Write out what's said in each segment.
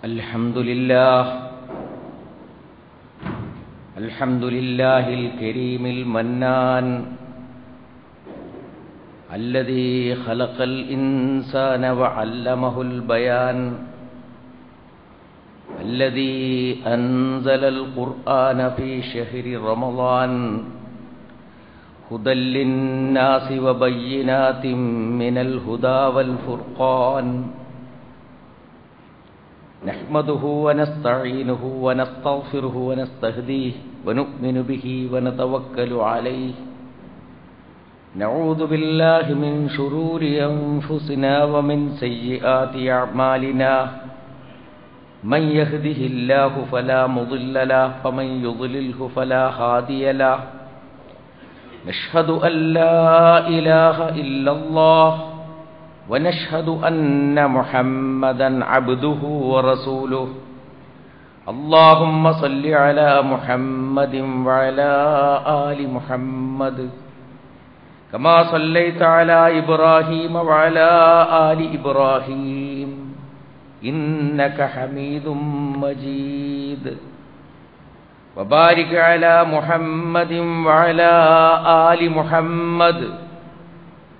الحمد لله الحمد لله الكريم المنان. الذي خلق الإنسان وعلمه البيان. الذي أنزل القرآن في شهر رمضان. هدى للناس وبينات من الهدى والفرقان. نحمده ونستعينه ونستغفره ونستهديه ونؤمن به ونتوكل عليه. نعوذ بالله من شرور أنفسنا ومن سيئات أعمالنا. من يهده الله فلا مضل له ومن يضلله فلا هادي له. نشهد أن لا إله إلا الله ونشهد أن محمدا عبده ورسوله. اللهم صل على محمد وعلى آل محمد. كما صليت على إبراهيم وعلى آل إبراهيم. إنك حميد مجيد. وبارك على محمد وعلى آل محمد.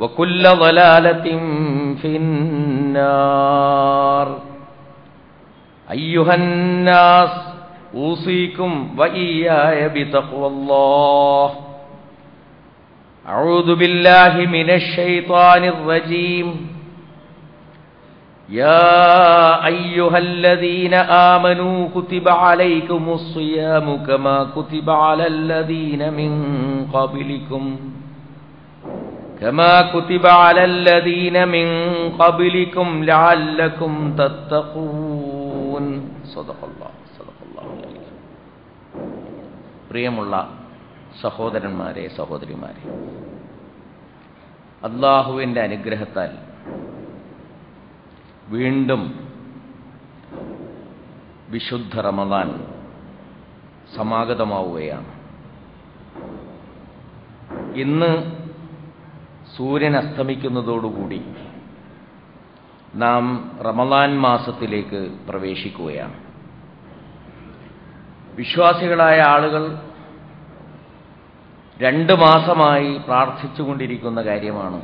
وكل ضلالة في النار. أيها الناس أوصيكم وإياي بتقوى الله. أعوذ بالله من الشيطان الرجيم. يا أيها الذين آمنوا كتب عليكم الصيام كما كتب على الذين من قبلكم. كما كتب على الذين من قبلكم لعلكم تتقون صدق الله صدق الله العظيم പ്രിയമുള്ള സഹോദരന്മാരെ സഹോദരിമാരെ അള്ളാഹുവിൻ്റെ അനുഗ്രഹത്താൽ വീണ്ടും വിശുദ്ധ റമദാൻ സമാഗതമാവുകയാണ് ഇന്ന് സൂര്യൻ അസ്തമിക്കുന്നതോടുകൂടി നാം റമദാൻ മാസത്തിലേക്ക് പ്രവേശിക്കുകയാണ്. വിശ്വാസികളായ ആളുകൾ രണ്ട് മാസമായി പ്രാർത്ഥിച്ചുകൊണ്ടിരിക്കുന്ന കാര്യമാണ്.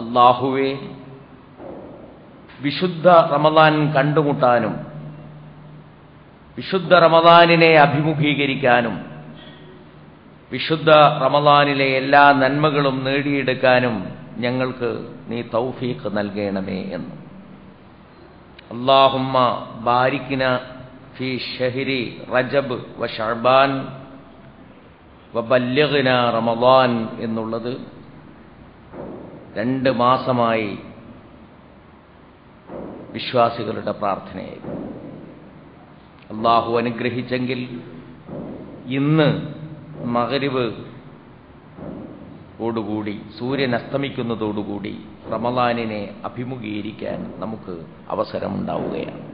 അള്ളാഹുവെ വിശുദ്ധ റമദാൻ കണ്ടുമുട്ടാനും വിശുദ്ധ റമദാനിനെ അഭിമുഖീകരിക്കാനും വിശുദ്ധ റമദാനിലെ എല്ലാ നന്മകളും നേടിയെടുക്കാനും ഞങ്ങൾക്ക് നീ തൗഫീഖ് നൽകണമേ എന്ന്. അള്ളാഹുമ്മ ബാരിക്കിന ഫി ഷഹിരി റജബ് വ ഷർബാൻ വബല്യഗ്ന റമദാൻ എന്നുള്ളത് രണ്ട് മാസമായി വിശ്വാസികളുടെ പ്രാർത്ഥനയായിരുന്നു. അള്ളാഹു അനുഗ്രഹിച്ചെങ്കിൽ ഇന്ന് മകരിവ് ഓടുകൂടി സൂര്യൻ അസ്തമിക്കുന്നതോടുകൂടി റമദാനിനെ അഭിമുഖീകരിക്കാൻ നമുക്ക് അവസരമുണ്ടാവുകയാണ്.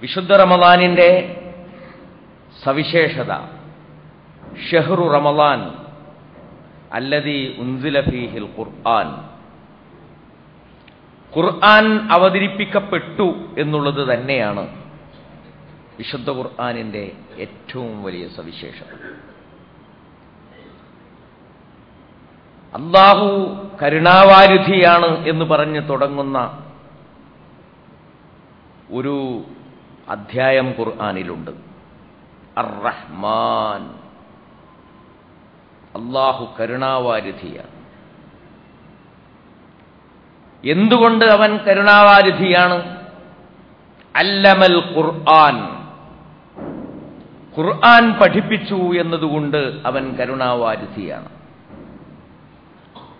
വിശുദ്ധ റമദാനിന്റെ സവിശേഷത ഷെഹ്റു റമദാൻ അല്ലതി ഉൻസിലഫീഹിൽ ഖുർആൻ. ഖുർആൻ അവതരിപ്പിക്കപ്പെട്ടു എന്നുള്ളത് തന്നെയാണ് വിശുദ്ധ ഖുർആാനിന്റെ ഏറ്റവും വലിയ സവിശേഷത. അള്ളാഹു കരുണാവാരുധിയാണ് എന്ന് പറഞ്ഞ് തുടങ്ങുന്ന ഒരു അധ്യായം ഖുർആാനിലുണ്ട്. അർ റഹ്മാൻ അള്ളാഹു കരുണാവാരുധിയാണ്. എന്തുകൊണ്ട് അവൻ കരുണാവാരുധിയാണ്? അല്ലമൽ ഖുർആൻ. ഖുർആൻ പഠിപ്പിച്ചു എന്നതുകൊണ്ട് അവൻ കരുണാവാരിധിയാണ്.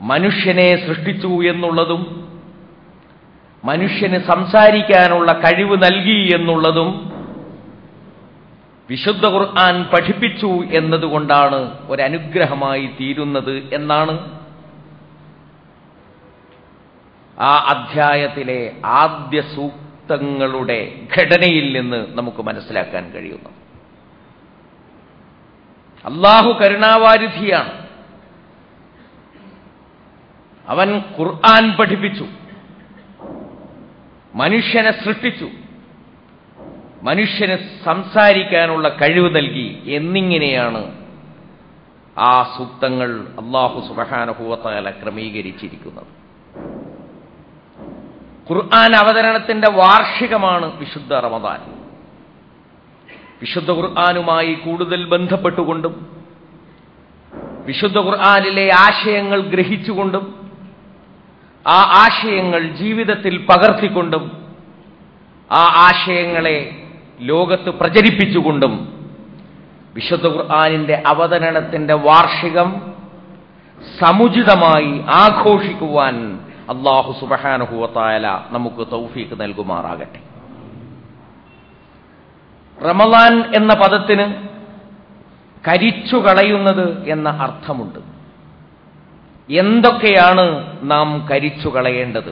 മനുഷ്യനെ സൃഷ്ടിച്ചു എന്നുള്ളതും മനുഷ്യന് സംസാരിക്കാനുള്ള കഴിവ് നൽകി എന്നുള്ളതും വിശുദ്ധ ഖുർആൻ പഠിപ്പിച്ചു എന്നതുകൊണ്ടാണ് ഒരനുഗ്രഹമായി തീരുന്നത് എന്നാണ് ആ അധ്യായത്തിലെ ആദ്യ സൂക്തങ്ങളുടെ ഘടനയിൽ നിന്ന് നമുക്ക് മനസ്സിലാക്കാൻ കഴിയുന്നു അള്ളാഹു കരുണാവാരിധിയാണ്. അവൻ ഖുർആൻ പഠിപ്പിച്ചു. മനുഷ്യനെ സൃഷ്ടിച്ചു. മനുഷ്യന് സംസാരിക്കാനുള്ള കഴിവ് നൽകി എന്നിങ്ങനെയാണ് ആ സൂക്തങ്ങൾ അള്ളാഹു സുബഹാനുഭൂവത്താല ക്രമീകരിച്ചിരിക്കുന്നത്. ഖുർആൻ അവതരണത്തിന്റെ വാർഷികമാണ് വിശുദ്ധ റമദാൻ. വിശുദ്ധ ഖുർആാനുമായി കൂടുതൽ ബന്ധപ്പെട്ടുകൊണ്ടും വിശുദ്ധ ഖുർആാനിലെ ആശയങ്ങൾ ഗ്രഹിച്ചുകൊണ്ടും ആ ആശയങ്ങൾ ജീവിതത്തിൽ പകർത്തിക്കൊണ്ടും ആ ആശയങ്ങളെ ലോകത്ത് പ്രചരിപ്പിച്ചുകൊണ്ടും വിശുദ്ധ ഖുർആാനിന്റെ അവതരണത്തിന്റെ വാർഷികം സമുചിതമായി ആഘോഷിക്കുവാൻ അള്ളാഹു സുബഹാനുഭവത്തായ നമുക്ക് തൗഫീക്ക് നൽകുമാറാകട്ടെ. റമലാൻ എന്ന പദത്തിന് കരിച്ചുകളയുന്നത് എന്ന അർത്ഥമുണ്ട്. എന്തൊക്കെയാണ് നാം കരിച്ചുകളയേണ്ടത്?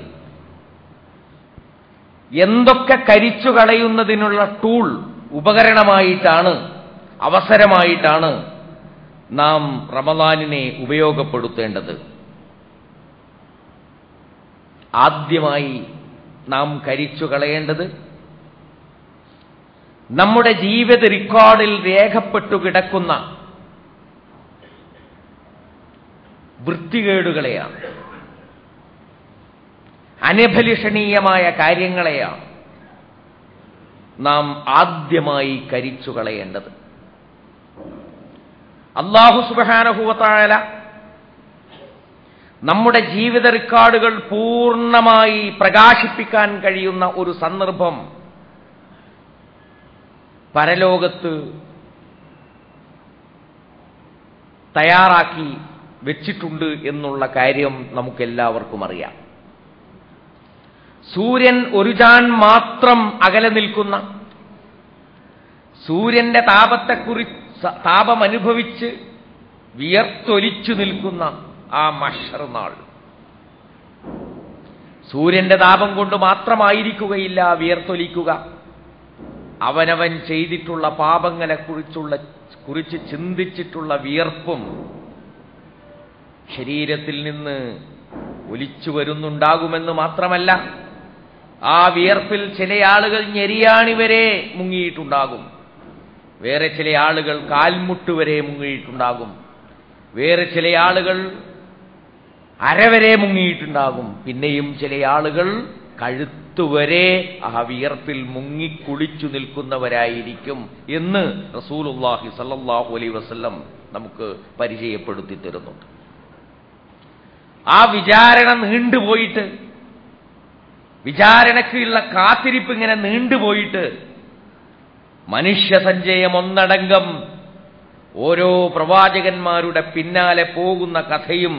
എന്തൊക്കെ കരിച്ചുകളയുന്നതിനുള്ള ടൂൾ ഉപകരണമായിട്ടാണ് അവസരമായിട്ടാണ് നാം റമദാനിനെ ഉപയോഗപ്പെടുത്തേണ്ടത്? ആദ്യമായി നാം കരിച്ചു കളയേണ്ടത് നമ്മുടെ ജീവിത റെക്കോർഡിൽ രേഖപ്പെട്ടു കിടക്കുന്ന വൃത്തികേടുകളെയാണ്. അനഭലിഷണീയമായ കാര്യങ്ങളെയാണ് നാം ആദ്യമായി കരിച്ചു കളയേണ്ടത്. അള്ളാഹു സുബഹാനഹുവത്തായ നമ്മുടെ ജീവിത റെക്കോർഡുകൾ പൂർണമായി പ്രകാശിപ്പിക്കാൻ കഴിയുന്ന ഒരു സന്ദർഭം പരലോകത്ത് തയ്യാറാക്കി വെച്ചിട്ടുണ്ട് എന്നുള്ള കാര്യം നമുക്കെല്ലാവർക്കും അറിയാം. സൂര്യൻ ഒരു ജാൻ മാത്രം അകലെ നിൽക്കുന്ന സൂര്യന്റെ താപത്തെക്കുറി താപമനുഭവിച്ച് വിയർത്തൊലിച്ചു നിൽക്കുന്ന ആ മഷർ നാൾ. സൂര്യന്റെ താപം കൊണ്ട് മാത്രമായിരിക്കുകയില്ല വിയർത്തൊലിക്കുക. അവനവൻ ചെയ്തിട്ടുള്ള പാപങ്ങളെ കുറിച്ചുള്ള കുറിച്ച് ചിന്തിച്ചിട്ടുള്ള വിയർപ്പും ശരീരത്തിൽ നിന്ന് ഒലിച്ചു വരുന്നുണ്ടാകുമെന്ന് മാത്രമല്ല ആ വിയർപ്പിൽ ചില ആളുകൾ ഞെരിയാണി വരെ മുങ്ങിയിട്ടുണ്ടാകും. വേറെ ചില ആളുകൾ കാൽമുട്ട് വരെ മുങ്ങിയിട്ടുണ്ടാകും. വേറെ ചില ആളുകൾ അരവരെ മുങ്ങിയിട്ടുണ്ടാകും. പിന്നെയും ചില ആളുകൾ കഴുത്തുവരെ ആ വിയർപ്പിൽ മുങ്ങിക്കുളിച്ചു നിൽക്കുന്നവരായിരിക്കും എന്ന് റസൂലുല്ലാഹി സല്ലാഹു അലൈ വസല്ലം നമുക്ക് പരിചയപ്പെടുത്തി തരുന്നുണ്ട്. ആ വിചാരണ നീണ്ടുപോയിട്ട് വിചാരണയ്ക്കുള്ള കാത്തിരിപ്പ് ഇങ്ങനെ നീണ്ടുപോയിട്ട് മനുഷ്യ സഞ്ചയം ഒന്നടങ്കം ഓരോ പ്രവാചകന്മാരുടെ പിന്നാലെ പോകുന്ന കഥയും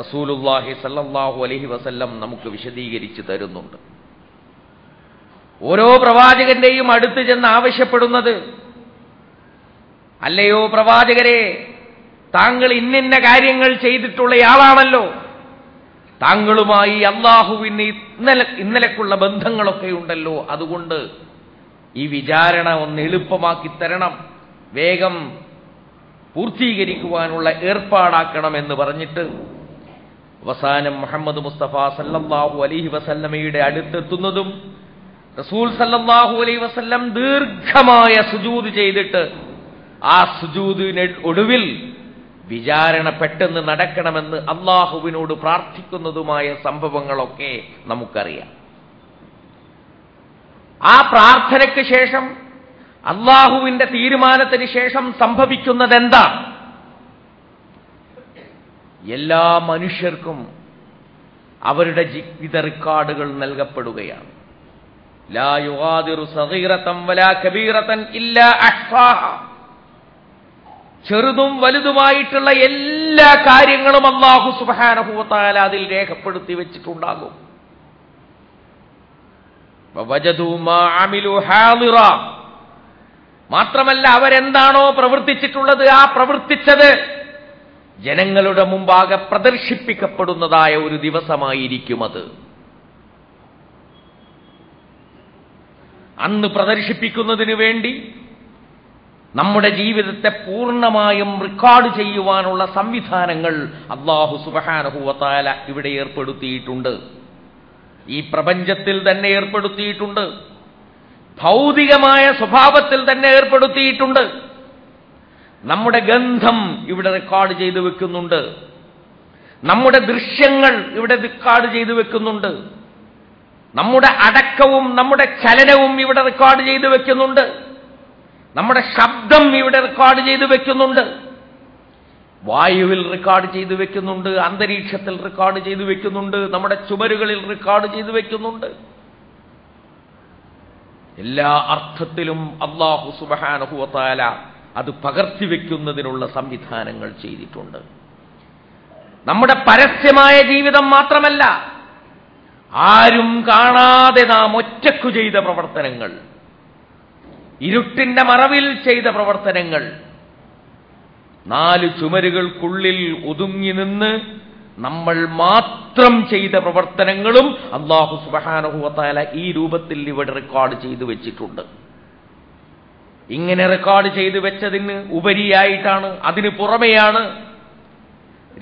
റസൂലുല്ലാഹി സല്ലാഹു അലഹി വസല്ലം നമുക്ക് വിശദീകരിച്ചു തരുന്നുണ്ട്. ഓരോ പ്രവാചകന്റെയും അടുത്ത് ചെന്ന് ആവശ്യപ്പെടുന്നത് അല്ലയോ പ്രവാചകരെ താങ്കൾ ഇന്നിന്ന കാര്യങ്ങൾ ചെയ്തിട്ടുള്ളയാളാണല്ലോ. താങ്കളുമായി അള്ളാഹുവിന് ഇന്നലെ ഇന്നലെക്കുള്ള ബന്ധങ്ങളൊക്കെ ഉണ്ടല്ലോ. അതുകൊണ്ട് ഈ വിചാരണ ഒന്ന് എളുപ്പമാക്കി തരണം. വേഗം പൂർത്തീകരിക്കുവാനുള്ള ഏർപ്പാടാക്കണമെന്ന് പറഞ്ഞിട്ട് അവസാനം മുഹമ്മദ് മുസ്തഫ സല്ലാഹു അലഹി വസല്ലമയുടെ അടുത്തെത്തുന്നതും റസൂൽ സല്ലാഹു അലൈഹി വസല്ലം ദീർഘമായ സുജൂത് ചെയ്തിട്ട് ആ സുജൂതിന് ഒടുവിൽ വിചാരണ പെട്ടെന്ന് നടക്കണമെന്ന് അള്ളാഹുവിനോട് പ്രാർത്ഥിക്കുന്നതുമായ സംഭവങ്ങളൊക്കെ നമുക്കറിയാം. ആ പ്രാർത്ഥനയ്ക്ക് ശേഷം അള്ളാഹുവിന്റെ തീരുമാനത്തിന് ശേഷം സംഭവിക്കുന്നത് എന്താ എല്ലാ മനുഷ്യർക്കും അവരുടെ ജീവിത റെക്കോർഡുകൾ നൽകപ്പെടുകയാണ്. ലാ യുഗാദിറു സഗീറതൻ വലാ കബീറതൻ ഇല്ലാ അഹ്സാഹ ചെറുതും വലുതുമായിട്ടുള്ള എല്ലാ കാര്യങ്ങളും അള്ളാഹു സുബാനഹുവത്താല അതിൽ രേഖപ്പെടുത്തി വെച്ചിട്ടുണ്ടാകും. മാത്രമല്ല അവരെന്താണോ പ്രവർത്തിച്ചിട്ടുള്ളത് ആ പ്രവർത്തിച്ചത് ജനങ്ങളുടെ മുമ്പാകെ പ്രദർശിപ്പിക്കപ്പെടുന്നതായ ഒരു ദിവസമായിരിക്കും അത്. അന്ന് പ്രദർശിപ്പിക്കുന്നതിനു വേണ്ടി നമ്മുടെ ജീവിതത്തെ പൂർണമായും റെക്കോർഡ് ചെയ്യുവാനുള്ള സംവിധാനങ്ങൾ അള്ളാഹു സുബഹാനഹുവത്താല ഇവിടെ ഏർപ്പെടുത്തിയിട്ടുണ്ട്. ഈ പ്രപഞ്ചത്തിൽ തന്നെ ഏർപ്പെടുത്തിയിട്ടുണ്ട്. ഭൗതികമായ സ്വഭാവത്തിൽ തന്നെ ഏർപ്പെടുത്തിയിട്ടുണ്ട്. നമ്മുടെ ഗന്ധം ഇവിടെ റെക്കോർഡ് ചെയ്ത് വെക്കുന്നുണ്ട്. നമ്മുടെ ദൃശ്യങ്ങൾ ഇവിടെ റെക്കോർഡ് ചെയ്ത് വെക്കുന്നുണ്ട്. നമ്മുടെ അടക്കവും നമ്മുടെ ചലനവും ഇവിടെ റെക്കോർഡ് ചെയ്ത് വെക്കുന്നുണ്ട്. നമ്മുടെ ശബ്ദം ഇവിടെ റെക്കോർഡ് ചെയ്ത് വെക്കുന്നുണ്ട്. വായുവിൽ റെക്കോർഡ് ചെയ്ത് വെക്കുന്നുണ്ട്. അന്തരീക്ഷത്തിൽ റെക്കോർഡ് ചെയ്ത് വെക്കുന്നുണ്ട്. നമ്മുടെ ചുമരുകളിൽ റെക്കോർഡ് ചെയ്ത് വെക്കുന്നുണ്ട്. എല്ലാ അർത്ഥത്തിലും അള്ളാഹു സുബഹാനഹുവത്താല അത് പകർത്തിവെക്കുന്നതിനുള്ള സംവിധാനങ്ങൾ ചെയ്തിട്ടുണ്ട്. നമ്മുടെ പരസ്യമായ ജീവിതം മാത്രമല്ല ആരും കാണാതെ നാം ഒറ്റക്കു ചെയ്ത പ്രവർത്തനങ്ങൾ ഇരുട്ടിന്റെ മറവിൽ ചെയ്ത പ്രവർത്തനങ്ങൾ നാല് ചുമരുകൾക്കുള്ളിൽ ഒതുങ്ങി നിന്ന് നമ്മൾ മാത്രം ചെയ്ത പ്രവർത്തനങ്ങളും അള്ളാഹു സുബാനഹുവത്താല ഈ രൂപത്തിൽ ഇവിടെ റെക്കോർഡ് ചെയ്തു വെച്ചിട്ടുണ്ട്. ഇങ്ങനെ റെക്കോർഡ് ചെയ്തു വെച്ചതിന് ഉപരിയായിട്ടാണ് അതിന് പുറമെയാണ്.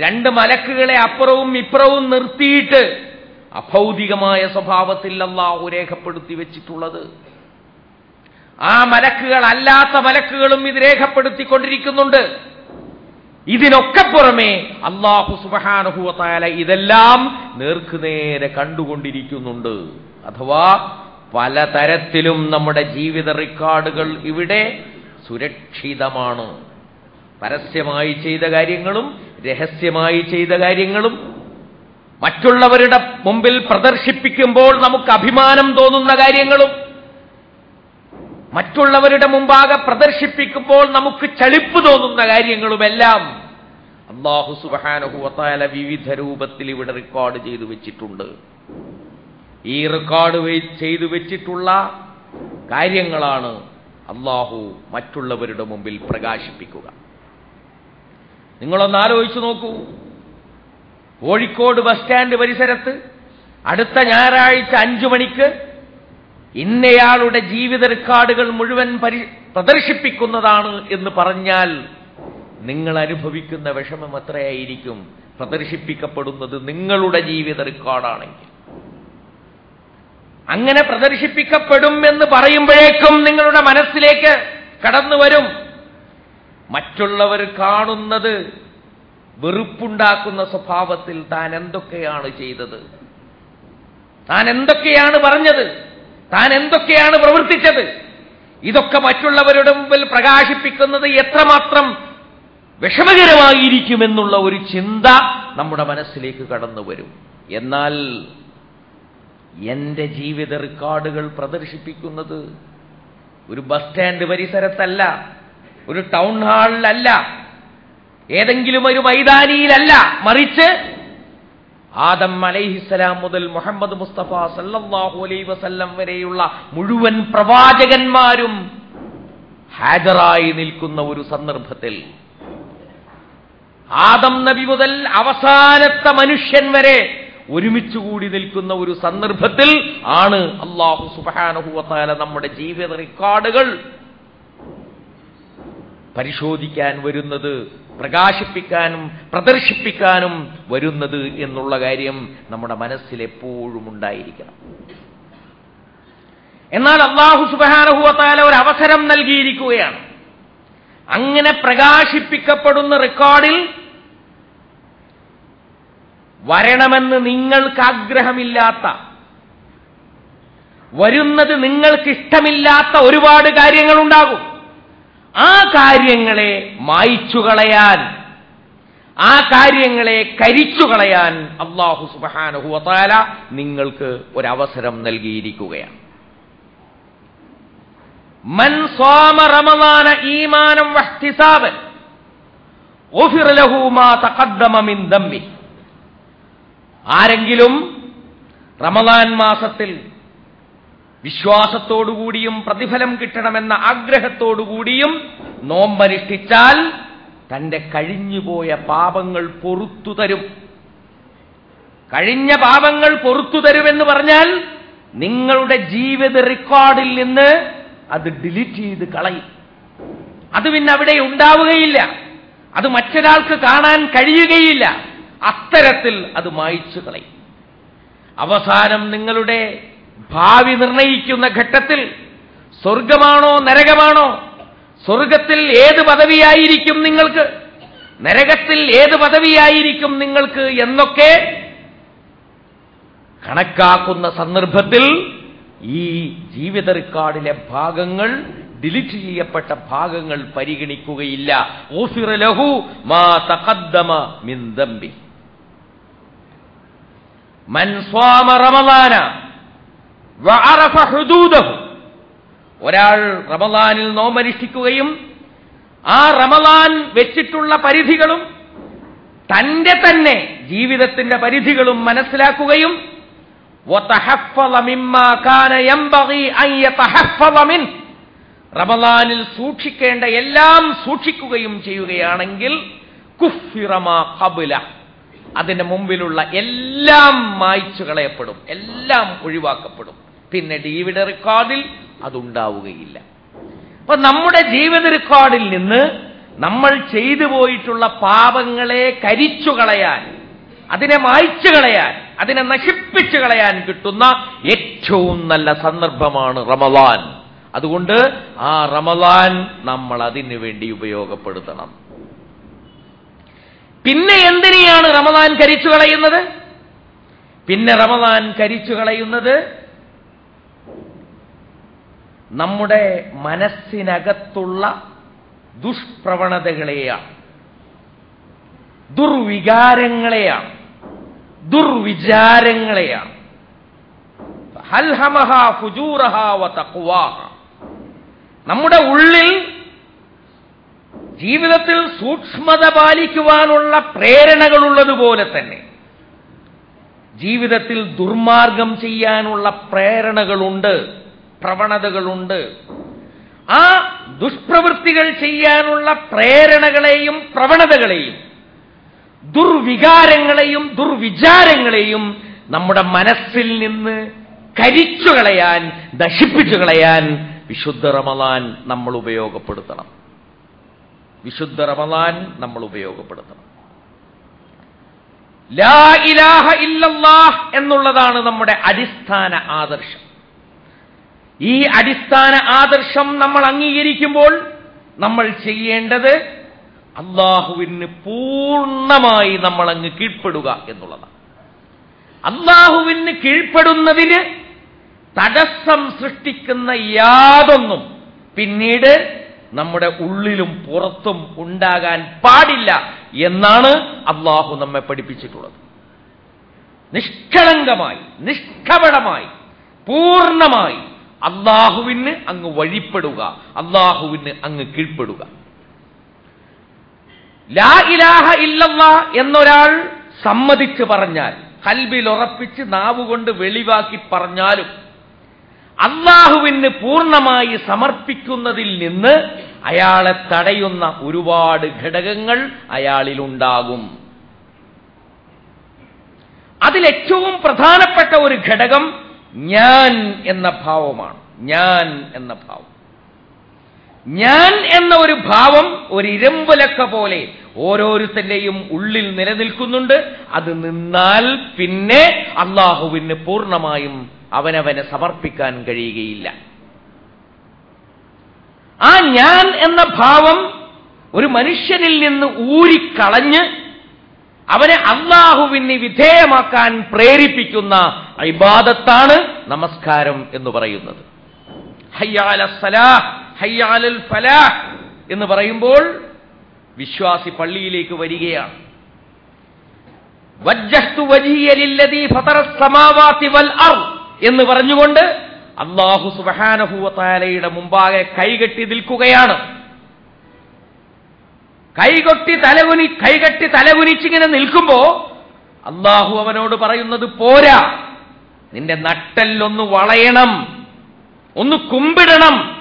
രണ്ട് മലക്കുകളെ അപ്പുറവും ഇപ്പുറവും നിർത്തിയിട്ട് അഭൗതികമായ സ്വഭാവത്തിൽ അള്ളാഹു രേഖപ്പെടുത്തി വെച്ചിട്ടുള്ളത്. ആ മലക്കുകൾ അല്ലാത്ത മലക്കുകളും ഇത് രേഖപ്പെടുത്തിക്കൊണ്ടിരിക്കുന്നുണ്ട്. ഇതിനൊക്കെ പുറമെ അള്ളാഹു സുബഹാനുഭവത്തായ ഇതെല്ലാം നേർക്കുനേരെ കണ്ടുകൊണ്ടിരിക്കുന്നുണ്ട്. അഥവാ പലതരത്തിലും നമ്മുടെ ജീവിത റെക്കോർഡുകൾ ഇവിടെ സുരക്ഷിതമാണ്. പരസ്യമായി ചെയ്ത കാര്യങ്ങളും രഹസ്യമായി ചെയ്ത കാര്യങ്ങളും മറ്റുള്ളവരുടെ മുമ്പിൽ പ്രദർശിപ്പിക്കുമ്പോൾ നമുക്ക് അഭിമാനം തോന്നുന്ന കാര്യങ്ങളും മറ്റുള്ളവരുടെ മുമ്പാകെ പ്രദർശിപ്പിക്കുമ്പോൾ നമുക്ക് ചളിപ്പ് തോന്നുന്ന കാര്യങ്ങളുമെല്ലാം അള്ളാഹു സുബാനുഹുവത്താല വിവിധ രൂപത്തിൽ ഇവിടെ റെക്കോർഡ് ചെയ്തു വെച്ചിട്ടുണ്ട്. ഈ റെക്കോർഡ് ചെയ്തു വെച്ചിട്ടുള്ള കാര്യങ്ങളാണ് അള്ളാഹു മറ്റുള്ളവരുടെ മുമ്പിൽ പ്രകാശിപ്പിക്കുക. നിങ്ങളൊന്ന് ആലോചിച്ചു നോക്കൂ. കോഴിക്കോട് ബസ് സ്റ്റാൻഡ് പരിസരത്ത് അടുത്ത ഞായറാഴ്ച അഞ്ചു മണിക്ക് ഇന്നയാളുടെ ജീവിത റെക്കോർഡുകൾ മുഴുവൻ പ്രദർശിപ്പിക്കുന്നതാണ് എന്ന് പറഞ്ഞാൽ നിങ്ങൾ അനുഭവിക്കുന്ന വിഷമം എത്രയായിരിക്കും പ്രദർശിപ്പിക്കപ്പെടുന്നത് നിങ്ങളുടെ ജീവിത റെക്കോർഡാണെങ്കിൽ അങ്ങനെ പ്രദർശിപ്പിക്കപ്പെടും എന്ന് പറയുമ്പോഴേക്കും നിങ്ങളുടെ മനസ്സിലേക്ക് കടന്നു വരും. മറ്റുള്ളവർ കാണുന്നത് വെറുപ്പുണ്ടാക്കുന്ന സ്വഭാവത്തിൽ താൻ എന്തൊക്കെയാണ് ചെയ്തത്? താൻ എന്തൊക്കെയാണ് പറഞ്ഞത്? താൻ എന്തൊക്കെയാണ് പ്രവർത്തിച്ചത്? ഇതൊക്കെ മറ്റുള്ളവരുടെ മുമ്പിൽ പ്രകാശിപ്പിക്കുന്നത് എത്രമാത്രം വിഷമകരമായിരിക്കുമെന്നുള്ള ഒരു ചിന്ത നമ്മുടെ മനസ്സിലേക്ക് കടന്നു വരും. എന്നാൽ എന്റെ ജീവിത റെക്കോർഡുകൾ പ്രദർശിപ്പിക്കുന്നത് ഒരു ബസ് സ്റ്റാൻഡ് പരിസരത്തല്ല ഒരു ടൗൺ ഹാളിലല്ല ഏതെങ്കിലും ഒരു മൈതാനിയിലല്ല മറിച്ച് ആദം അലൈഹിസ്സലാം മുതൽ മുഹമ്മദ് മുസ്തഫ സല്ലാഹു അലൈ വസല്ലം വരെയുള്ള മുഴുവൻ പ്രവാചകന്മാരും ഹാജറായി നിൽക്കുന്ന ഒരു സന്ദർഭത്തിൽ ആദം നബി മുതൽ അവസാനത്തെ മനുഷ്യൻ വരെ ഒരുമിച്ച് കൂടി നിൽക്കുന്ന ഒരു സന്ദർഭത്തിൽ ആണ് അള്ളാഹു സുബാനഹുവത്താല നമ്മുടെ ജീവിത റെക്കോർഡുകൾ പരിശോധിക്കാൻ വരുന്നത് പ്രകാശിപ്പിക്കാനും പ്രദർശിപ്പിക്കാനും വരുന്നത് എന്നുള്ള കാര്യം നമ്മുടെ മനസ്സിൽ എപ്പോഴും ഉണ്ടായിരിക്കണം. എന്നാൽ അള്ളാഹു സുബാനഹുവത്താല ഒരു അവസരം നൽകിയിരിക്കുകയാണ്. അങ്ങനെ പ്രകാശിപ്പിക്കപ്പെടുന്ന റെക്കോർഡിൽ വരണമെന്ന് നിങ്ങൾക്ക് ആഗ്രഹമില്ലാത്ത വരുന്നത് നിങ്ങൾക്കിഷ്ടമില്ലാത്ത ഒരുപാട് കാര്യങ്ങളുണ്ടാകും. ആ കാര്യങ്ങളെ മായ്ച്ചു കളയാൻ ആ കാര്യങ്ങളെ കരിച്ചു കളയാൻ അള്ളാഹു സുബാനുഹുവത്താല നിങ്ങൾക്ക് ഒരവസരം നൽകിയിരിക്കുകയാണ്. മൻ സ്വാമ റമദാന ഈമാനം വഹ്തിസാബൻ ഗുഫിറ ലഹു മാ തഖദ്ദമ മിൻ ആരെങ്കിലും റമദാൻ മാസത്തിൽ വിശ്വാസത്തോടുകൂടിയും പ്രതിഫലം കിട്ടണമെന്ന ആഗ്രഹത്തോടുകൂടിയും നോമ്പനുഷ്ഠിച്ചാൽ തന്റെ കഴിഞ്ഞുപോയ പാപങ്ങൾ പൊറത്തു തരും. കഴിഞ്ഞ പാപങ്ങൾ പൊറത്തു തരുമെന്ന് പറഞ്ഞാൽ നിങ്ങളുടെ ജീവിത റെക്കോർഡിൽ നിന്ന് അത് ഡിലീറ്റ് ചെയ്ത് കളയും. അത് പിന്നെ അവിടെ ഉണ്ടാവുകയില്ല. അത് മറ്റൊരാൾക്ക് കാണാൻ കഴിയുകയില്ല. അത്തരത്തിൽ അത് മായിച്ചു കളയും. അവസാനം നിങ്ങളുടെ ഭാവി നിർണയിക്കുന്ന ഘട്ടത്തിൽ സ്വർഗമാണോ നരകമാണോ? സ്വർഗത്തിൽ ഏത് പദവിയായിരിക്കും നിങ്ങൾക്ക്? നരകത്തിൽ ഏത് പദവിയായിരിക്കും നിങ്ങൾക്ക് എന്നൊക്കെ കണക്കാക്കുന്ന സന്ദർഭത്തിൽ ഈ ജീവിത റെക്കോർഡിലെ ഭാഗങ്ങൾ ഡിലീറ്റ് ചെയ്യപ്പെട്ട ഭാഗങ്ങൾ പരിഗണിക്കുകയില്ല. ഓഫിറ ലഹു മാ തഖദ്ദമ മിൻ റമദാന ഒരാൾ റമദാനിൽ നോമ്പനുഷ്ഠിക്കുകയും ആ റമദാൻ വെച്ചിട്ടുള്ള പരിധികളും തന്റെ തന്നെ ജീവിതത്തിന്റെ പരിധികളും മനസ്സിലാക്കുകയും റമദാനിൽ സൂക്ഷിക്കേണ്ട എല്ലാം സൂക്ഷിക്കുകയും ചെയ്യുകയാണെങ്കിൽ കുഫിറമാ കബുല അതിന് മുമ്പിലുള്ള എല്ലാം മായ്ച്ചു കളയപ്പെടും. എല്ലാം ഒഴിവാക്കപ്പെടും. പിന്നെ ഡിവിഡ് റെക്കോർഡിൽ അതുണ്ടാവുകയില്ല. അപ്പൊ നമ്മുടെ ജീവിത റെക്കോർഡിൽ നിന്ന് നമ്മൾ ചെയ്തു പോയിട്ടുള്ള പാപങ്ങളെ കരിച്ചു കളയാൻ അതിനെ മായ്ച്ചു കളയാൻ അതിനെ നശിപ്പിച്ചു കളയാൻ കിട്ടുന്ന ഏറ്റവും നല്ല സന്ദർഭമാണ് റമലാൻ അതുകൊണ്ട് ആ റമലാൻ നമ്മൾ അതിനു വേണ്ടി ഉപയോഗപ്പെടുത്തണം. പിന്നെ എന്തിനെയാണ് റമദാൻ കരിച്ചു കളയുന്നത്? പിന്നെ റമദാൻ കരിച്ചു കളയുന്നത് നമ്മുടെ മനസ്സിനകത്തുള്ള ദുഷ്പ്രവണതകളെയാണ്. ദുർവികാരങ്ങളെയാണ്. ദുർവിചാരങ്ങളെയാണ്. ഹൽഹമഹ ഫുജൂറഹ വ തക്വാഹ നമ്മുടെ ഉള്ളിൽ ജീവിതത്തിൽ സൂക്ഷ്മത പാലിക്കുവാനുള്ള പ്രേരണകളുള്ളതുപോലെ തന്നെ ജീവിതത്തിൽ ദുർമാർഗം ചെയ്യാനുള്ള പ്രേരണകളുണ്ട് പ്രവണതകളുണ്ട്. ആ ദുഷ്പ്രവൃത്തികൾ ചെയ്യാനുള്ള പ്രേരണകളെയും പ്രവണതകളെയും ദുർവികാരങ്ങളെയും ദുർവിചാരങ്ങളെയും നമ്മുടെ മനസ്സിൽ നിന്ന് കരിച്ചു കളയാൻ നശിപ്പിച്ചു കളയാൻ വിശുദ്ധ റമലാൻ നമ്മൾ ഉപയോഗപ്പെടുത്തണം. വിശുദ്ധ റമദാൻ നമ്മൾ ഉപയോഗപ്പെടുത്തണം. ലാ ഇലാഹ ഇല്ലല്ലാഹ് എന്നുള്ളതാണ് നമ്മുടെ അടിസ്ഥാന ആദർശം. ഈ അടിസ്ഥാന ആദർശം നമ്മൾ അംഗീകരിക്കുമ്പോൾ നമ്മൾ ചെയ്യേണ്ടത് അള്ളാഹുവിന് പൂർണമായി നമ്മൾ അങ്ങ് കീഴ്പ്പെടുക എന്നുള്ളതാണ്. അള്ളാഹുവിന് കീഴ്പ്പെടുന്നതിന് തടസ്സം സൃഷ്ടിക്കുന്ന യാതൊന്നും പിന്നീട് നമ്മുടെ ഉള്ളിലും പുറത്തും ഉണ്ടാകാൻ പാടില്ല എന്നാണ് അള്ളാഹു നമ്മെ പഠിപ്പിച്ചിട്ടുള്ളത്. നിഷ്കളങ്കമായി നിഷ്കപടമായി പൂർണമായി അള്ളാഹുവിന് അങ്ങ് വഴിപ്പെടുക അള്ളാഹുവിന് അങ്ങ് കീഴ്പ്പെടുക. ലാ ഇലാഹ ഇല്ലല്ല എന്നൊരാൾ സമ്മതിച്ച് പറഞ്ഞാൽ കൽബിൽ ഉറപ്പിച്ച് നാവുകൊണ്ട് വെളിവാക്കി പറഞ്ഞാലും അള്ളാഹുവിന് പൂർണമായി സമർപ്പിക്കുന്നതിൽ നിന്ന് അയാളെ തടയുന്ന ഒരുപാട് ഘടകങ്ങൾ അയാളിലുണ്ടാകും. അതിലേറ്റവും പ്രധാനപ്പെട്ട ഒരു ഘടകം ഞാൻ എന്ന ഭാവമാണ്. ഞാൻ എന്ന ഭാവം. ഞാൻ എന്ന ഒരു ഭാവം ഒരു ഇരമ്പുലക്ക പോലെ ഓരോരുത്തരുടെയും ഉള്ളിൽ നിലനിൽക്കുന്നുണ്ട്. അത് നിന്നാൽ പിന്നെ അള്ളാഹുവിന് പൂർണമായും അവനവനെ സമർപ്പിക്കാൻ കഴിയുകയില്ല. ആ ഞാൻ എന്ന ഭാവം ഒരു മനുഷ്യനിൽ നിന്ന് ഊരിക്കളഞ്ഞ് അവനെ അള്ളാഹുവിന് വിധേയമാക്കാൻ പ്രേരിപ്പിക്കുന്ന ഇബാദത്താണ് നമസ്കാരം എന്ന് പറയുന്നത്. എന്ന് പറയുമ്പോൾ വിശ്വാസി പള്ളിയിലേക്ക് വരികയാണ്. വജ്ജസ്തു വജീയലില്ലതീ ഫതറ ഫതറസ് സമാവാതി വൽ അർദ്. എന്ന് പറഞ്ഞുകൊണ്ട് അള്ളാഹു സുബഹാനഹുവത്താലയുടെ മുമ്പാകെ കൈകെട്ടി നിൽക്കുകയാണ്. കൈകൊട്ടി തലകുനി കൈകെട്ടി തലകുനിച്ചിങ്ങനെ നിൽക്കുമ്പോ അള്ളാഹു അവനോട് പറയുന്നത് പോരാ. നിന്റെ നട്ടല്ലൊന്ന് വളയണം ഒന്ന് കുമ്പിടണം.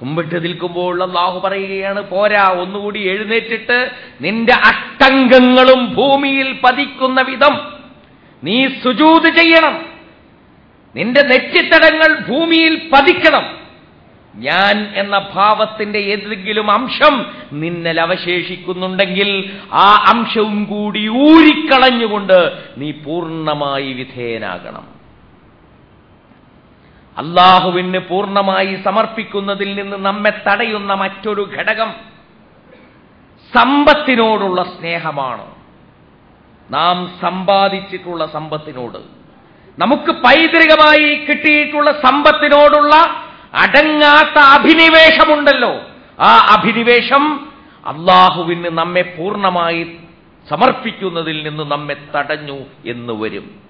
കുമ്പിട്ട് നിൽക്കുമ്പോൾ അള്ളാഹു പറയുകയാണ് പോരാ ഒന്നുകൂടി എഴുന്നേറ്റിട്ട് നിന്റെ അഷ്ടംഗങ്ങളും ഭൂമിയിൽ പതിക്കുന്ന വിധം നീ സുജൂത് ചെയ്യണം. നിന്റെ നെറ്റിത്തടങ്ങൾ ഭൂമിയിൽ പതിക്കണം. ഞാൻ എന്ന ഭാവത്തിന്റെ ഏതെങ്കിലും അംശം നിന്നൽ അവശേഷിക്കുന്നുണ്ടെങ്കിൽ ആ അംശവും കൂടി ഊരിക്കളഞ്ഞുകൊണ്ട് നീ പൂർണമായി വിധേയനാകണം. അള്ളാഹുവിന് പൂർണമായി സമർപ്പിക്കുന്നതിൽ നിന്ന് നമ്മെ തടയുന്ന മറ്റൊരു ഘടകം സമ്പത്തിനോടുള്ള സ്നേഹമാണ്. നാം സമ്പാദിച്ചിട്ടുള്ള സമ്പത്തിനോട് നമുക്ക് പൈതൃകമായി കിട്ടിയിട്ടുള്ള സമ്പത്തിനോടുള്ള അടങ്ങാത്ത അഭിനിവേശമുണ്ടല്ലോ. ആ അഭിനിവേശം അള്ളാഹുവിന് നമ്മെ പൂർണമായി സമർപ്പിക്കുന്നതിൽ നിന്ന് നമ്മെ തടഞ്ഞു എന്ന് വരും.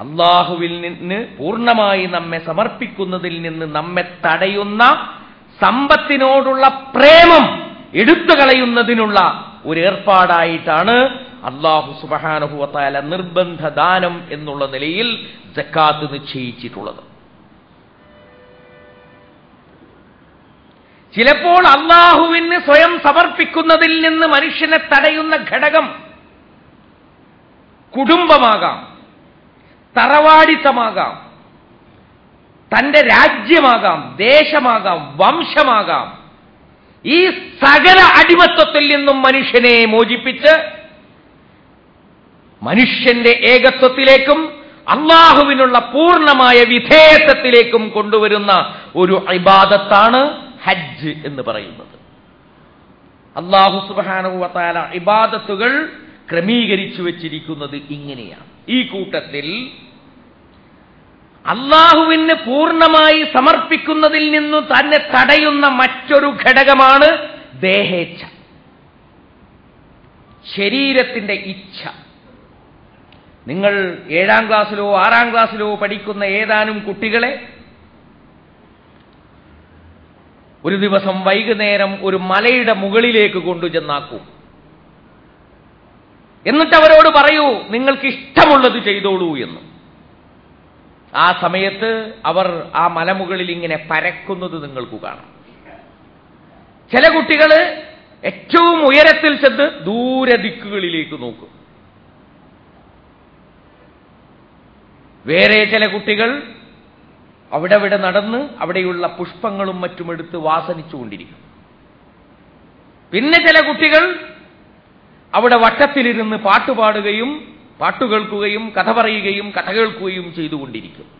അള്ളാഹുവിൽ നിന്ന് പൂർണമായി നമ്മെ സമർപ്പിക്കുന്നതിൽ നിന്ന് നമ്മെ തടയുന്ന സമ്പത്തിനോടുള്ള പ്രേമം എടുത്തു കളയുന്നതിനുള്ള ഒരു ഏർപ്പാടായിട്ടാണ് അള്ളാഹു സുബഹാനുഭവത്തായ നിർബന്ധ ദാനം എന്നുള്ള നിലയിൽ ജക്കാത്ത് നിശ്ചയിച്ചിട്ടുള്ളത്. ചിലപ്പോൾ അള്ളാഹുവിന് സ്വയം സമർപ്പിക്കുന്നതിൽ നിന്ന് മനുഷ്യനെ തടയുന്ന ഘടകം കുടുംബമാകാം തറവാടിത്തമാകാം തന്റെ രാജ്യമാകാം ദേശമാകാം വംശമാകാം ഈ സകല അടിമത്വത്തിൽ നിന്നും മനുഷ്യനെ മോചിപ്പിച്ച് മനുഷ്യന്റെ ഏകത്വത്തിലേക്കും അള്ളാഹുവിനുള്ള പൂർണമായ വിധേയത്വത്തിലേക്കും കൊണ്ടുവരുന്ന ഒരു ഇബാദത്താണ് ഹജ്ജ് എന്ന് പറയുന്നത്. അള്ളാഹു സുബാനുവത്താല ഇബാദത്തുകൾ ക്രമീകരിച്ചു വെച്ചിരിക്കുന്നത് ഇങ്ങനെയാണ്. ഈ കൂട്ടത്തിൽ അള്ളാഹുവിന് പൂർണമായി സമർപ്പിക്കുന്നതിൽ നിന്നു തന്നെ തടയുന്ന മറ്റൊരു ഘടകമാണ് ദേഹേച്ഛ. ശരീരത്തിന്റെ ഇച്ഛ. നിങ്ങൾ ഏഴാം ക്ലാസ്സിലോ ആറാം ക്ലാസ്സിലോ പഠിക്കുന്ന ഏതാനും കുട്ടികളെ ഒരു ദിവസം വൈകുന്നേരം ഒരു മലയുടെ മുകളിലേക്ക് കൊണ്ടുചെന്നാക്കും. എന്നിട്ട് അവരോട് പറയൂ നിങ്ങൾക്ക് ഇഷ്ടമുള്ളത് ചെയ്തോളൂ എന്ന്. ആ സമയത്ത് അവർ ആ മലമുകളിൽ ഇങ്ങനെ പരക്കുന്നത് നിങ്ങൾക്ക് കാണാം. ചില കുട്ടികൾ ഏറ്റവും ഉയരത്തിൽ ചെന്ന് ദൂര ദിക്കുകളിലേക്ക് നോക്കും. വേറെ ചില കുട്ടികൾ അവിടെ ഇവിടെ നടന്ന് അവിടെയുള്ള പുഷ്പങ്ങളും മറ്റും എടുത്ത് വാസനിച്ചുകൊണ്ടിരിക്കും പിന്നെ ചില കുട്ടികൾ അവിടെ വട്ടത്തിലിരുന്ന് പാട്ടുപാടുകയും പാട്ടു കേൾക്കുകയും കഥ പറയുകയും കഥ കേൾക്കുകയും ചെയ്തുകൊണ്ടിരിക്കും.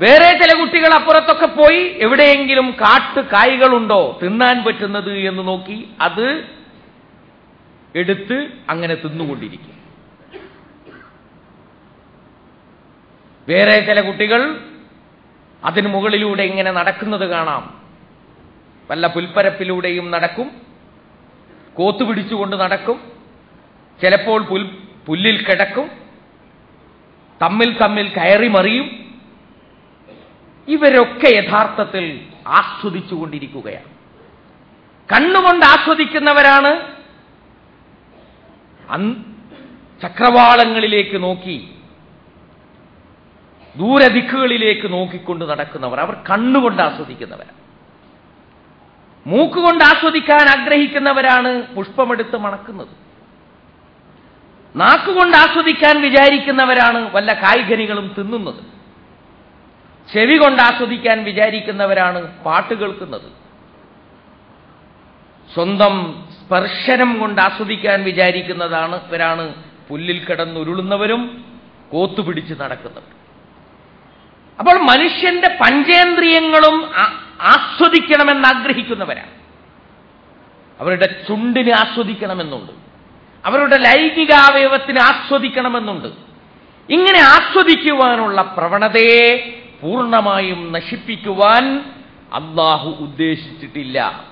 വേറെ ചില കുട്ടികൾ അപ്പുറത്തൊക്കെ പോയി എവിടെയെങ്കിലും കാട്ട് കായ്കളുണ്ടോ തിന്നാൻ പറ്റുന്നത് എന്ന് നോക്കി അത് എടുത്ത് അങ്ങനെ തിന്നുകൊണ്ടിരിക്കും. വേറെ ചില കുട്ടികൾ അതിന് മുകളിലൂടെ ഇങ്ങനെ നടക്കുന്നത് കാണാം. വല്ല പുൽപ്പരപ്പിലൂടെയും നടക്കും. കോത്തു പിടിച്ചുകൊണ്ട് നടക്കും. ചിലപ്പോൾ പുൽ പുല്ലിൽ കിടക്കും തമ്മിൽ തമ്മിൽ കയറി മറിയും. ഇവരൊക്കെ യഥാർത്ഥത്തിൽ ആസ്വദിച്ചുകൊണ്ടിരിക്കുകയാണ് കണ്ണുകൊണ്ട് ആസ്വദിക്കുന്നവരാണ്. ചക്രവാളങ്ങളിലേക്ക് നോക്കി ദൂരദിക്കുകളിലേക്ക് നോക്കിക്കൊണ്ട് നടക്കുന്നവർ അവർ കണ്ണുകൊണ്ട് ആസ്വദിക്കുന്നവരാണ്. മൂക്കുകൊണ്ട് ആസ്വദിക്കാൻ ആഗ്രഹിക്കുന്നവരാണ് പുഷ്പമെടുത്ത് മണക്കുന്നത്. നാക്കുകൊണ്ട് ആസ്വദിക്കാൻ വിചാരിക്കുന്നവരാണ് വല്ല കായ്കനികളും തിന്നുന്നത്. ചെവി കൊണ്ട് ആസ്വദിക്കാൻ വിചാരിക്കുന്നവരാണ് പാട്ട് കേൾക്കുന്നത്. സ്വന്തം സ്പർശനം കൊണ്ട് ആസ്വദിക്കാൻ വിചാരിക്കുന്നതാണ് ഇവരാണ് പുല്ലിൽ കിടന്നുരുളുന്നവരും കോത്തുപിടിച്ച് നടക്കുന്നവർ അപ്പോൾ മനുഷ്യന്റെ പഞ്ചേന്ദ്രിയങ്ങളും ആസ്വദിക്കണമെന്ന് ആഗ്രഹിക്കുന്നവരാണ്. അവരുടെ ചുണ്ടിനെ ആസ്വദിക്കണമെന്നുണ്ട്. അവരുടെ ലൈംഗികാവയവത്തിന് ആസ്വദിക്കണമെന്നുണ്ട്. ഇങ്ങനെ ആസ്വദിക്കുവാനുള്ള പ്രവണതയെ പൂർണമായും നശിപ്പിക്കുവാൻ അള്ളാഹു ഉദ്ദേശിച്ചിട്ടില്ല.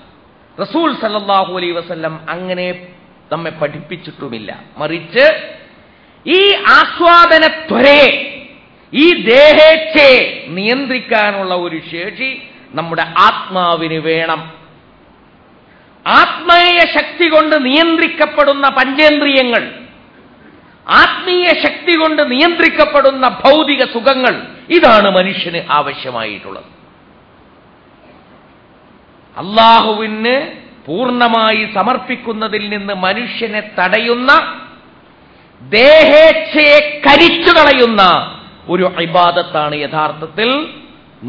റസൂൽ സല്ലാഹു അലൈ വസ്ല്ലം അങ്ങനെ നമ്മെ പഠിപ്പിച്ചിട്ടുമില്ല. മറിച്ച് ഈ ആസ്വാദനത്വരെ ഈ ദേഹേച്ഛയെ നിയന്ത്രിക്കാനുള്ള ഒരു ശേഷി നമ്മുടെ ആത്മാവിന് വേണം. ആത്മീയ ശക്തി കൊണ്ട് നിയന്ത്രിക്കപ്പെടുന്ന പഞ്ചേന്ദ്രിയങ്ങൾ ആത്മീയ ശക്തി കൊണ്ട് നിയന്ത്രിക്കപ്പെടുന്ന ഭൗതിക സുഖങ്ങൾ ഇതാണ് മനുഷ്യന് ആവശ്യമായിട്ടുള്ളത്. അള്ളാഹുവിന് പൂർണമായി സമർപ്പിക്കുന്നതിൽ നിന്ന് മനുഷ്യനെ തടയുന്ന ദേഹേച്ഛയെ കരിച്ചു കളയുന്ന ഒരു ഇബാദത്താണ് യഥാർത്ഥത്തിൽ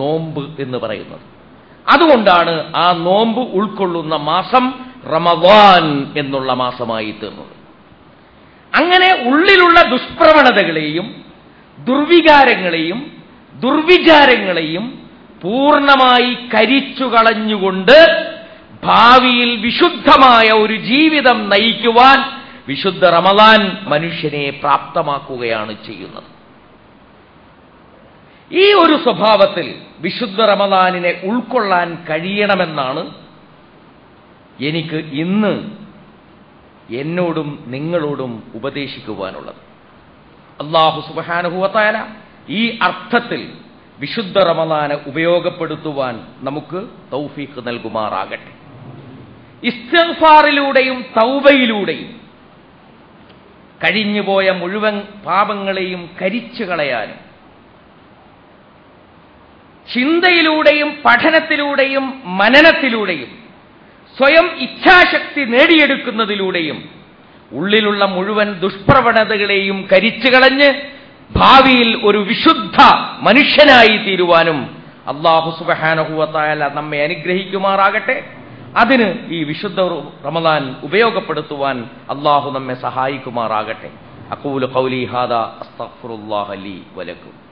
നോമ്പ് എന്ന് പറയുന്നത്. അതുകൊണ്ടാണ് ആ നോമ്പ് ഉൾക്കൊള്ളുന്ന മാസം റമവാൻ എന്നുള്ള മാസമായി തീർന്നത്. അങ്ങനെ ഉള്ളിലുള്ള ദുഷ്പ്രവണതകളെയും ദുർവികാരങ്ങളെയും ദുർവിചാരങ്ങളെയും പൂർണമായി കരിച്ചു കളഞ്ഞുകൊണ്ട് ഭാവിയിൽ വിശുദ്ധമായ ഒരു ജീവിതം നയിക്കുവാൻ വിശുദ്ധ റമദാൻ മനുഷ്യനെ പ്രാപ്തമാക്കുകയാണ് ചെയ്യുന്നത്. ഈ ഒരു സ്വഭാവത്തിൽ വിശുദ്ധ റമദാനിനെ ഉൾക്കൊള്ളാൻ കഴിയണമെന്നാണ് എനിക്ക് ഇന്ന് എന്നോടും നിങ്ങളോടും ഉപദേശിക്കുവാനുള്ളത്. അള്ളാഹു സുബാനുഭവത്തായ ഈ അർത്ഥത്തിൽ വിശുദ്ധ റമദാനെ ഉപയോഗപ്പെടുത്തുവാൻ നമുക്ക് തൗഫീഖ് നൽകുമാറാകട്ടെ. ഇസ്തഫാറിലൂടെയും തൗബയിലൂടെയും കഴിഞ്ഞുപോയ മുഴുവൻ പാപങ്ങളെയും കരിച്ചു കളയാനും ചിന്തയിലൂടെയും പഠനത്തിലൂടെയും മനനത്തിലൂടെയും സ്വയം ഇച്ഛാശക്തി നേടിയെടുക്കുന്നതിലൂടെയും ഉള്ളിലുള്ള മുഴുവൻ ദുഷ്പ്രവണതകളെയും കരിച്ചു കളഞ്ഞ് ഭാവിയിൽ ഒരു വിശുദ്ധ മനുഷ്യനായി തീരുവാനും അള്ളാഹു സുബഹാനഹുവത്തായാല നമ്മെ അനുഗ്രഹിക്കുമാറാകട്ടെ. അതിന് ഈ വിശുദ്ധ റമദാൻ ഉപയോഗപ്പെടുത്തുവാൻ അള്ളാഹു നമ്മെ സഹായിക്കുമാറാകട്ടെ. അക്കൂല കൗലി ഹാദ അസ്തഫുറുല്ലാഹലി വലക്കും